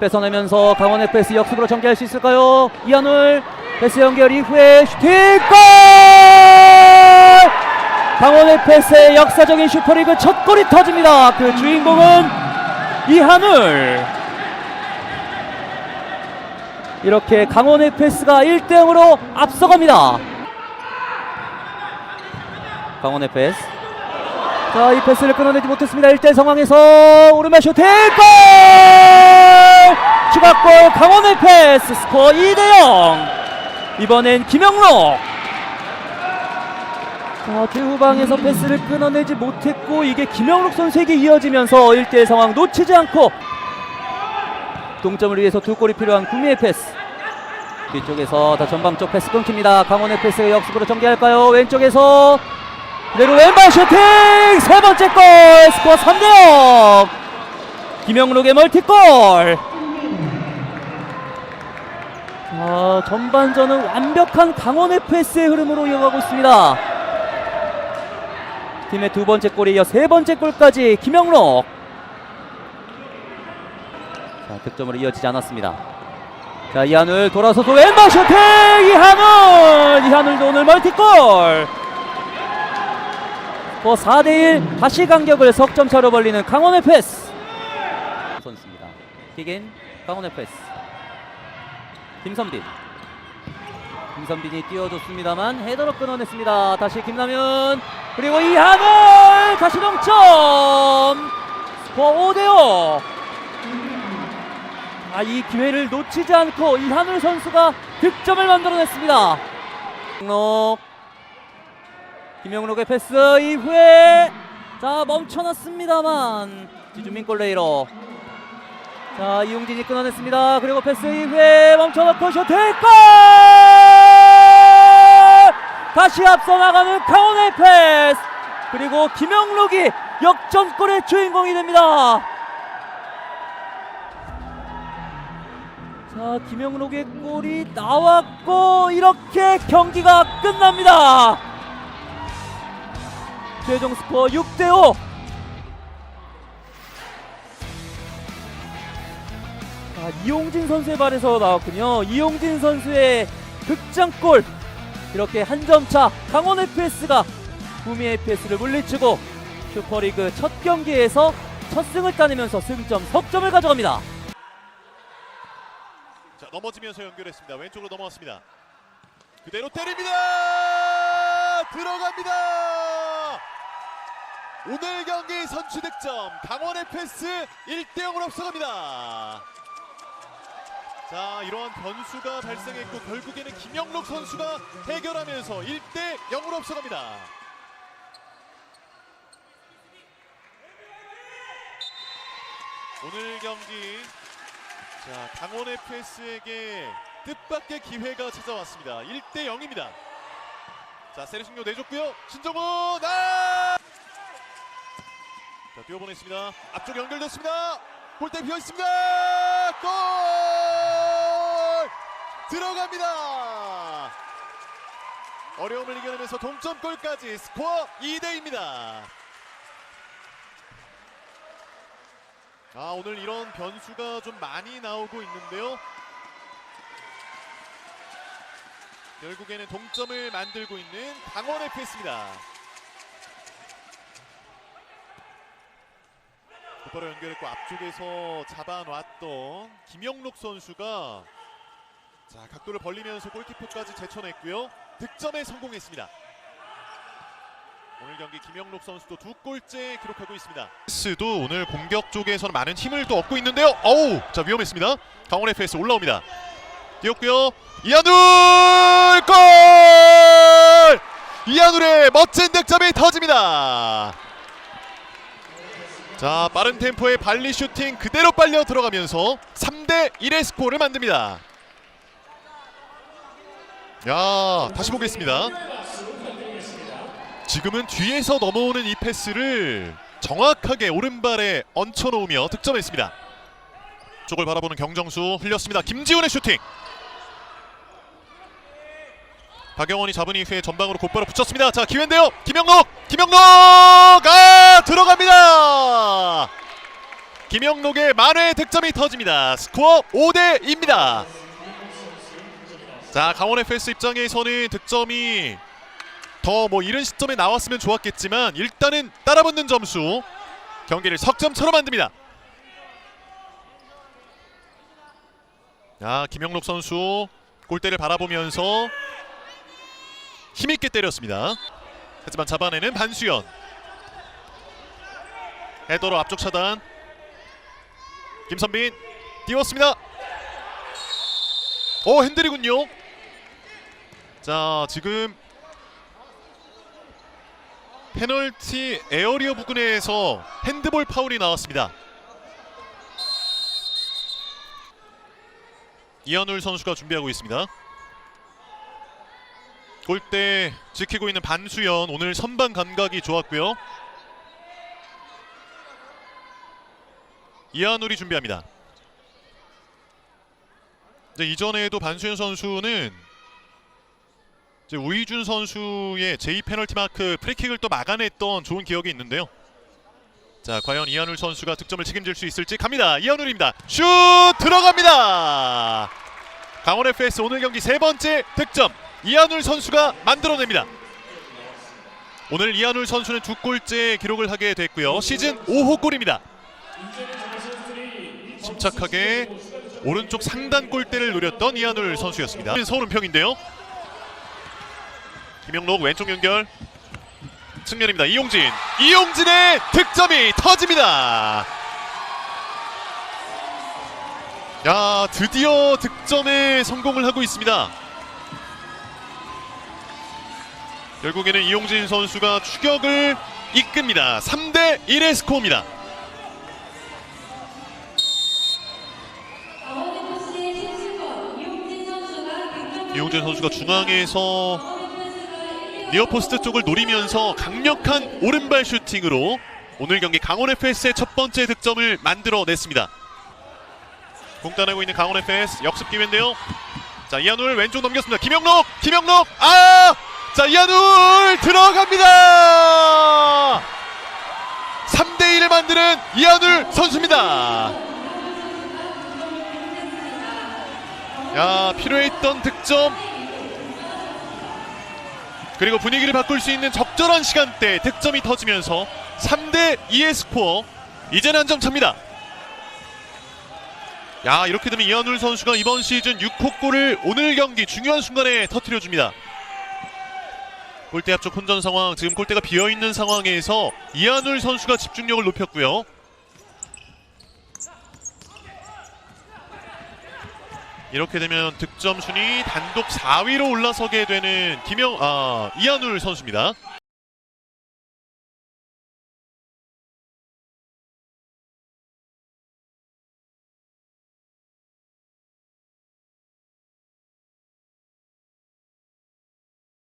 뺏어내면서 강원의 패스 역습으로 전개할 수 있을까요? 이한울 패스 연결 이후에 슈팅 골! 강원의 패스의 역사적인 슈퍼리그 첫 골이 터집니다. 그 주인공은 이한울. 이렇게 강원의 패스가 1대 0으로 앞서갑니다. 강원의 패스. 자, 이 패스를 끊어내지 못했습니다. 1대 상황에서 오른발 슈팅 골! 강원의 패스 스코어 2대 0. 이번엔 김영록. 자, 최후방에서 패스를 끊어내지 못했고 이게 김영록 선수에게 이어지면서 1대1 상황 놓치지 않고 동점을 위해서 두 골이 필요한 구미의 패스. 뒤쪽에서 다 전방 쪽 패스 끊깁니다. 강원의 패스 역습으로 전개할까요? 왼쪽에서 그대로 왼발 슈팅 세 번째 골 스코어 3대 0 김영록의 멀티골 자 전반전은 완벽한 강원의 패스의 흐름으로 이어가고 있습니다. 팀의 두 번째 골에 이어 세 번째 골까지 김영록. 자 득점으로 이어지지 않았습니다. 자 이한울 돌아서서 왼발 슈팅! 이한울! 이한울도 오늘 멀티골! 뭐 4대1 다시 간격을 석점 차로 벌리는 강원 의 패스 선수입니다. 킥인 강원 의 패스 김선빈. 김선빈이 뛰어줬습니다만 헤더로 끊어냈습니다. 다시 김남현 그리고 이한을 다시 동점! 스코어 5대 5 아, 이 기회를 놓치지 않고 이한울 선수가 득점을 만들어냈습니다. 김영록. 김영록의 패스 이후에 자 멈춰놨습니다만 지주민 골레이로 자 이용진이 끊어냈습니다. 그리고 패스 이후에 멈춰놓고 슈팅 골! 다시 앞서 나가는 강원의 패스. 그리고 김영록이 역전골의 주인공이 됩니다. 자 김영록의 골이 나왔고 이렇게 경기가 끝납니다. 최종 스코어 6대5 이용진 선수의 발에서 나왔군요 이용진 선수의 득장골 이렇게 한 점 차 강원 FS가 구미 FS를 물리치고 슈퍼리그 첫 경기에서 첫 승을 따내면서 승점 석점을 가져갑니다 자 넘어지면서 연결했습니다. 왼쪽으로 넘어왔습니다. 그대로 때립니다. 들어갑니다. 오늘 경기 선취 득점 강원의 패스 1대 0으로 앞서갑니다. 자 이러한 변수가 발생했고 결국에는 김영록 선수가 해결하면서 1대 0으로 앞서갑니다. 오늘 경기 자, 강원 FS에게 뜻밖의 기회가 찾아왔습니다. 1대 0입니다. 자, 세르싱요 내줬고요. 신정훈 아! 자, 뛰어보냈습니다. 앞쪽 연결됐습니다. 골대 비어 있습니다. 골! 들어갑니다. 어려움을 이겨내면서 동점골까지 스코어 2대입니다. 아 오늘 이런 변수가 좀 많이 나오고 있는데요. 결국에는 동점을 만들고 있는 강원 FS입니다. 곧바로 연결했고 앞쪽에서 잡아놨던 김영록 선수가 자 각도를 벌리면서 골키퍼까지 제쳐냈고요. 득점에 성공했습니다. 오늘 경기 김영록 선수도 두 골째 기록하고 있습니다. FS도 오늘 공격 쪽에서는 많은 힘을 또 얻고 있는데요. 어우, 자 위험했습니다. 강원 FS 올라옵니다. 뛰었고요. 이한울 골! 이한울의 멋진 득점이 터집니다. 자 빠른 템포의 발리 슈팅 그대로 빨려 들어가면서 3대 1의 스코어를 만듭니다. 야 다시 보겠습니다. 지금은 뒤에서 넘어오는 이 패스를 정확하게 오른발에 얹혀놓으며 득점했습니다. 쪽을 바라보는 경정수 흘렸습니다. 김지훈의 슈팅. 박영원이 잡은 이후에 전방으로 곧바로 붙였습니다. 자 기회인데요. 김영록, 김영록, 아 들어갑니다. 김영록의 만회 득점이 터집니다. 스코어 5대 2입니다. 자 강원 FS 입장에서는 득점이 더 뭐 이른 시점에 나왔으면 좋았겠지만 일단은 따라붙는 점수 경기를 석점처럼 만듭니다. 자 김영록 선수 골대를 바라보면서 힘있게 때렸습니다. 하지만 잡아내는 반수현 헤더로 앞쪽 차단 김선빈 띄웠습니다. 오 핸들이군요. 자 지금 페널티 에어리어 부근에서 핸드볼 파울이 나왔습니다. 이현울 선수가 준비하고 있습니다. 골대 지키고 있는 반수현 오늘 선방 감각이 좋았고요. 이한울이 준비합니다. 이제 이전에도 반수현 선수는 이제 우이준 선수의 제2 페널티 마크 프리킥을 또 막아냈던 좋은 기억이 있는데요. 자, 과연 이한울 선수가 득점을 책임질 수 있을지 갑니다. 이한울입니다. 슛 들어갑니다. 강원 FS 오늘 경기 세 번째 득점 이한울 선수가 만들어냅니다. 오늘 이한울 선수는 두 골째 기록을 하게 됐고요. 시즌 5호 골입니다. 침착하게 오른쪽 상단 골대를 노렸던 이한울 선수였습니다. 서울 은평인데요. 김영록 왼쪽 연결 측면입니다. 이용진 이용진의 득점이 터집니다. 야 드디어 득점에 성공을 하고 있습니다. 결국에는 이용진 선수가 추격을 이끕니다. 3대 1의 스코어입니다. 이용진 선수가 중앙에서 니어포스트 쪽을 노리면서 강력한 오른발 슈팅으로 오늘 경기 강원 FS의 첫 번째 득점을 만들어냈습니다. 공 따내고 있는 강원 FS 역습 기회인데요. 자 이한울 왼쪽 넘겼습니다. 김영록, 김영록, 아, 자 이한울 들어갑니다. 3대 1을 만드는 이한울 선수입니다. 야 필요했던 득점 그리고 분위기를 바꿀 수 있는 적절한 시간대 득점이 터지면서 3대 2의 스코어 이제는 한 점 차입니다. 야 이렇게 되면 이한울 선수가 이번 시즌 6호 골을 오늘 경기 중요한 순간에 터뜨려 줍니다. 골대 앞쪽 혼전 상황 지금 골대가 비어 있는 상황에서 이한울 선수가 집중력을 높였고요. 이렇게 되면 득점 순위 단독 4위로 올라서게 되는 김영 아 이한울 선수입니다.